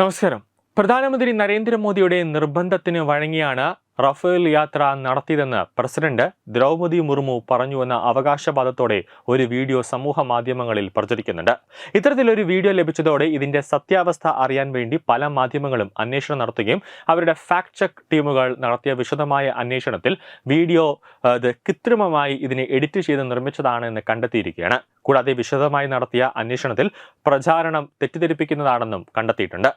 നമസ്കാരം. പ്രധാനമന്ത്രി നരേന്ദ്രമോദിയുടെ നിർബന്ധത്തിന് വഴങ്ങിയാണ് റഫേൽ യാത്ര നടത്തിയതെന്ന് പ്രസിഡന്റ് ദ്രൗപദി മുർമു പറഞ്ഞുവെന്ന അവകാശവാദത്തോടെ ഒരു വീഡിയോ സമൂഹ മാധ്യമങ്ങളിൽ പ്രചരിക്കുന്നുണ്ട്. ഇത്തരത്തിലൊരു വീഡിയോ ലഭിച്ചതോടെ ഇതിന്റെ സത്യാവസ്ഥ അറിയാൻ വേണ്ടി പല മാധ്യമങ്ങളും അന്വേഷണം നടത്തുകയും അവരുടെ ഫാക്ട് ചെക്ക് ടീമുകൾ നടത്തിയ വിശദമായ അന്വേഷണത്തിൽ വീഡിയോ ഇത് കൃത്രിമമായി ഇതിനെ എഡിറ്റ് ചെയ്ത് നിർമ്മിച്ചതാണ് എന്ന് കണ്ടെത്തിയിരിക്കുകയാണ്. കൂടാതെ വിശദമായി നടത്തിയ അന്വേഷണത്തിൽ പ്രചാരണം തെറ്റിദ്ധരിപ്പിക്കുന്നതാണെന്നും കണ്ടെത്തിയിട്ടുണ്ട്.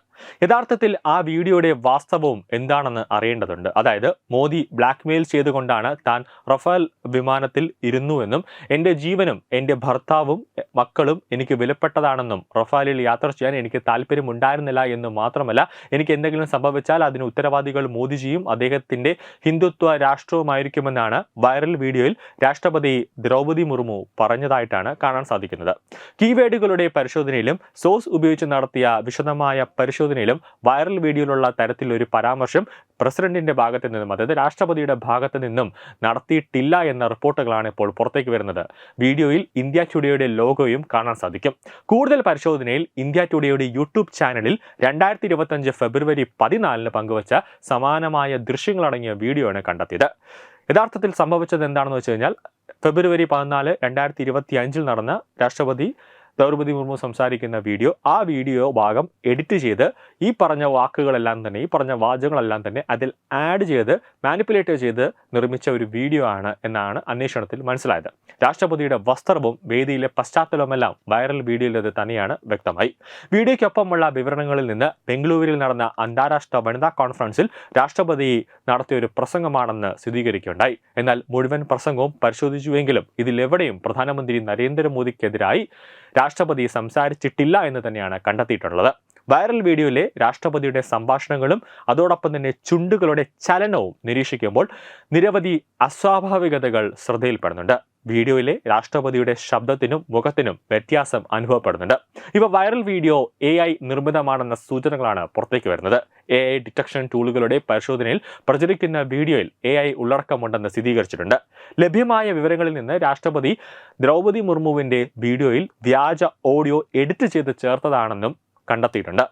യഥാർത്ഥത്തിൽ ആ വീഡിയോയുടെ വാസ്തവവും എന്താണെന്ന് അറിയേണ്ടതുണ്ട്. അതായത് മോദി ബ്ലാക്ക്മെയിൽ ചെയ്തുകൊണ്ടാണ് താൻ റഫാൽ വിമാനത്തിൽ ഇരുന്നുവെന്നും എന്റെ ജീവനും എന്റെ ഭർത്താവും മക്കളും എനിക്ക് വിലപ്പെട്ടതാണെന്നും റഫാലിൽ യാത്ര ചെയ്യാൻ എനിക്ക് താല്പര്യമുണ്ടായിരുന്നില്ല എന്ന് മാത്രമല്ല എനിക്ക് എന്തെങ്കിലും സംഭവിച്ചാൽ അതിന് ഉത്തരവാദികൾ മോദിജിയും അദ്ദേഹത്തിന്റെ ഹിന്ദുത്വ രാഷ്ട്രവുമായിരിക്കുമെന്നാണ് വൈറൽ വീഡിയോയിൽ രാഷ്ട്രപതി ദ്രൗപദി മുർമു പറഞ്ഞതായിട്ടാണ് കാണാൻ സാധിക്കുന്നത്. കീവേഡുകളുടെ പരിശോധനയിലും സോസ് ഉപയോഗിച്ച് നടത്തിയ വിശദമായ പരിശോധനയിലും വൈറൽ വീഡിയോയിലുള്ള തരത്തിലൊരു പരാമർശം പ്രസിഡന്റിന്റെ ഭാഗത്ത് നിന്നും അതായത് രാഷ്ട്രപതിയുടെ ഭാഗത്ത് നിന്നും നടത്തിയിട്ടില്ല എന്ന റിപ്പോർട്ടുകളാണ് ഇപ്പോൾ പുറത്തേക്ക് വരുന്നത്. വീഡിയോയിൽ ഇന്ത്യ ടുഡേയുടെ ലോഗോയും കാണാൻ സാധിക്കും. കൂടുതൽ പരിശോധനയിൽ ഇന്ത്യ ടുഡേയുടെ യൂട്യൂബ് ചാനലിൽ രണ്ടായിരത്തി ഇരുപത്തഞ്ച് ഫെബ്രുവരി പതിനാലിന് പങ്കുവച്ച സമാനമായ ദൃശ്യങ്ങളടങ്ങിയ വീഡിയോ ആണ് കണ്ടെത്തിയത്. യഥാർത്ഥത്തിൽ സംഭവിച്ചത് എന്താണെന്ന് വെച്ച് കഴിഞ്ഞാൽ ഫെബ്രുവരി പതിനാല് രണ്ടായിരത്തി ഇരുപത്തി അഞ്ചിൽ നടന്ന രാഷ്ട്രപതി ദ്രൗപദി മുർമു സംസാരിക്കുന്ന വീഡിയോ ആ വീഡിയോ ഭാഗം എഡിറ്റ് ചെയ്ത് ഈ പറഞ്ഞ വാക്കുകളെല്ലാം തന്നെ ഈ പറഞ്ഞ വാചകങ്ങളെല്ലാം തന്നെ അതിൽ ആഡ് ചെയ്ത് മാനിപ്പുലേറ്റ് ചെയ്ത് നിർമ്മിച്ച ഒരു വീഡിയോ ആണ് എന്നാണ് അന്വേഷണത്തിൽ മനസ്സിലായത്. രാഷ്ട്രപതിയുടെ വസ്ത്രവും വേദിയിലെ പശ്ചാത്തലവുമെല്ലാം വൈറൽ വീഡിയോയിൽ ഇത് തന്നെയാണ് വ്യക്തമായി. വീഡിയോയ്ക്കൊപ്പമുള്ള വിവരണങ്ങളിൽ നിന്ന് ബംഗളൂരുവിൽ നടന്ന അന്താരാഷ്ട്ര വനിതാ കോൺഫറൻസിൽ രാഷ്ട്രപതി നടത്തിയ ഒരു പ്രസംഗമാണെന്ന് സ്ഥിരീകരിക്കുകയുണ്ടായി. എന്നാൽ മുഴുവൻ പ്രസംഗവും പരിശോധിച്ചുവെങ്കിലും ഇതിലെവിടെയും പ്രധാനമന്ത്രി നരേന്ദ്രമോദിക്കെതിരായി രാഷ്ട്രപതി സംസാരിച്ചിട്ടില്ല എന്ന് തന്നെയാണ് കണ്ടെത്തിയിട്ടുള്ളത്. വൈറൽ വീഡിയോയിലെ രാഷ്ട്രപതിയുടെ സംഭാഷണങ്ങളും അതോടൊപ്പം തന്നെ ചുണ്ടുകളുടെ ചലനവും നിരീക്ഷിക്കുമ്പോൾ നിരവധി അസ്വാഭാവികതകൾ ശ്രദ്ധയിൽപ്പെടുന്നുണ്ട്. വീഡിയോയിലെ രാഷ്ട്രപതിയുടെ ശബ്ദത്തിനും മുഖത്തിനും വ്യത്യാസം അനുഭവപ്പെടുന്നുണ്ട്. ഇവ വൈറൽ വീഡിയോ എ ഐ നിർമ്മിതമാണെന്ന സൂചനകളാണ് പുറത്തേക്ക് വരുന്നത്. എ ഐ ഡിറ്റക്ഷൻ ടൂളുകളുടെ പരിശോധനയിൽ പ്രചരിക്കുന്ന വീഡിയോയിൽ എ ഐ ഉള്ളടക്കമുണ്ടെന്ന് സ്ഥിരീകരിച്ചിട്ടുണ്ട്. ലഭ്യമായ വിവരങ്ങളിൽ നിന്ന് രാഷ്ട്രപതി ദ്രൗപദി മുർമുവിന്റെ വീഡിയോയിൽ വ്യാജ ഓഡിയോ എഡിറ്റ് ചെയ്ത് ചേർത്തതാണെന്നും കണ്ടെത്തിയിട്ടുണ്ട്.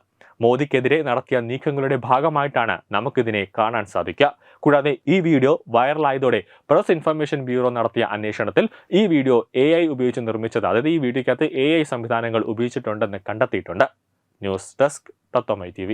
മോദിക്കെതിരെ നടത്തിയ നീക്കങ്ങളുടെ ഭാഗമായിട്ടാണ് നമുക്കിതിനെ കാണാൻ സാധിക്കുക. കൂടാതെ ഈ വീഡിയോ വൈറലായതോടെ പ്രസ് ഇൻഫർമേഷൻ ബ്യൂറോ നടത്തിയ അന്വേഷണത്തിൽ ഈ വീഡിയോ എ ഉപയോഗിച്ച് നിർമ്മിച്ചത് അതായത് ഈ വീഡിയോയ്ക്കകത്ത് എ സംവിധാനങ്ങൾ ഉപയോഗിച്ചിട്ടുണ്ടെന്ന് കണ്ടെത്തിയിട്ടുണ്ട്. ന്യൂസ് ഡെസ്ക് തത്വമൈ ടി